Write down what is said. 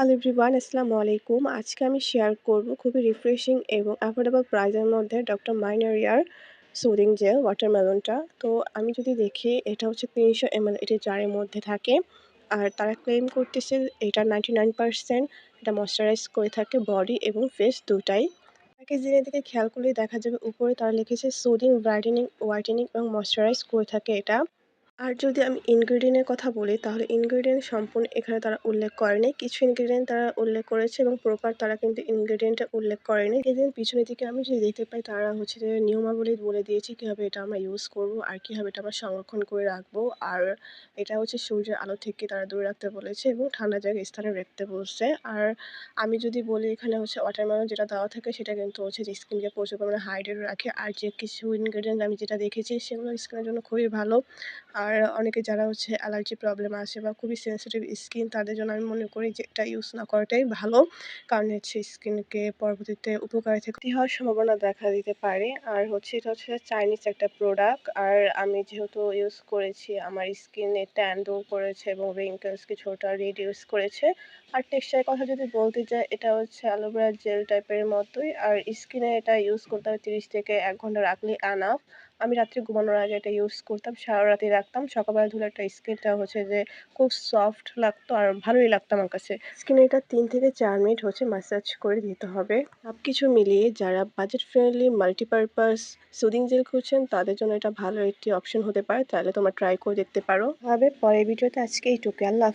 Hello everyone আসসালামু আলাইকুম আজকে আমি শেয়ার করব খুবই রিফ্রেশিং এবং অ্যাফোর্ডেবল প্রাইসের মধ্যে ডক্টর মাইনারিয়ার সুদিং জেল ওয়াটারমেলনটা তো আমি যদি দেখি, এটা হচ্ছে তিনশো এমএল এটি জারের মধ্যে থাকে। আর তারা ক্লেম করতেছে এটা নাইনটি নাইন পারসেন্ট এটা ময়শ্চারাইজ করে থাকে বডি এবং ফেস দুটাই। প্যাকেজিংয়ের দিকে খেয়াল করলে দেখা যাবে, উপরে তারা লিখেছে সুদিং ব্রাইটেনিং হোয়াইটেনিং এবং ময়শ্চারাইজ করে থাকে এটা। আর যদি আমি ইনগ্রিডিয়েন্টের কথা বলি, তাহলে ইনগ্রিডিয়েন্ট সম্পূর্ণ এখানে তারা উল্লেখ করেনি। কিছু ইনগ্রিডিয়েন্ট তারা উল্লেখ করেছে এবং প্রপার তারা কিন্তু ইনগ্রিডিয়েন্টটা উল্লেখ করেনি। এদের পিছনের দিকে আমি যদি দেখতে পাই, তারা হচ্ছে যে নিয়মাবলী বলে দিয়েছে কীভাবে এটা আমরা ইউজ করব আর কীভাবে এটা আমরা সংরক্ষণ করে রাখব। আর এটা হচ্ছে সূর্যের আলো থেকে তারা দূরে রাখতে বলেছে এবং ঠান্ডা জায়গায় স্থানে রাখতে বলছে। আর আমি যদি বলি, এখানে হচ্ছে ওয়াটারমেলন যেটা দেওয়া থাকে, সেটা কিন্তু হচ্ছে যে স্কিনকে প্রচুর পরিমাণে হাইড্রেট রাখে। আর যে কিছু ইনগ্রিডিয়েন্ট আমি যেটা দেখেছি, সেগুলো স্কিনের জন্য খুবই ভালো। আর অনেকে যারা হচ্ছে অ্যালার্জি প্রবলেম আছে বা খুবই সেন্সিটিভ স্কিন তাদের জন্য আমি মনে করি যে এটা ইউজ না করাটাই ভালো। কারণ হচ্ছে স্কিনকে পরবর্তীতে উপকারী থেকে হওয়ার সম্ভাবনা দেখা দিতে পারে। আর হচ্ছে এটা হচ্ছে চাইনিজ একটা প্রোডাক্ট আর আমি যেহেতু ইউজ করেছি, আমার স্কিনে ট্যান দূর করেছে এবং রিঙ্কেলস কিছুটা রিডিউস করেছে। আর টেক্সচারের কথা যদি বলতে চাই এটা হচ্ছে অ্যালোভেরা জেল টাইপের মতোই। আর স্কিনে এটা ইউজ করতে হবে তিরিশ থেকে এক ঘণ্টা রাখলে আনাফ আমি রাত্রে ঘুমানোর আগে এটা ইউজ করতাম সারা রাতে রাখতাম। সকালবেলা ধরে একটা স্কিনটা হচ্ছে যে খুব সফট লাগতো আর ভালোই লাগতো আমার কাছে। স্কিনে এটা তিন থেকে চার মিনিট হচ্ছে ম্যাসাজ করে দিতে হবে। সব কিছু মিলিয়ে যারা budget friendly multipurpose soothing gel খুঁজছেন তাদের জন্য এটা ভালো একটি অপশন হতে পারে। তাহলে তোমরা ট্রাই করে দেখতে পারো। ভাবে পরের ভিডিওতে আজকে এইটুকু আল্লাহ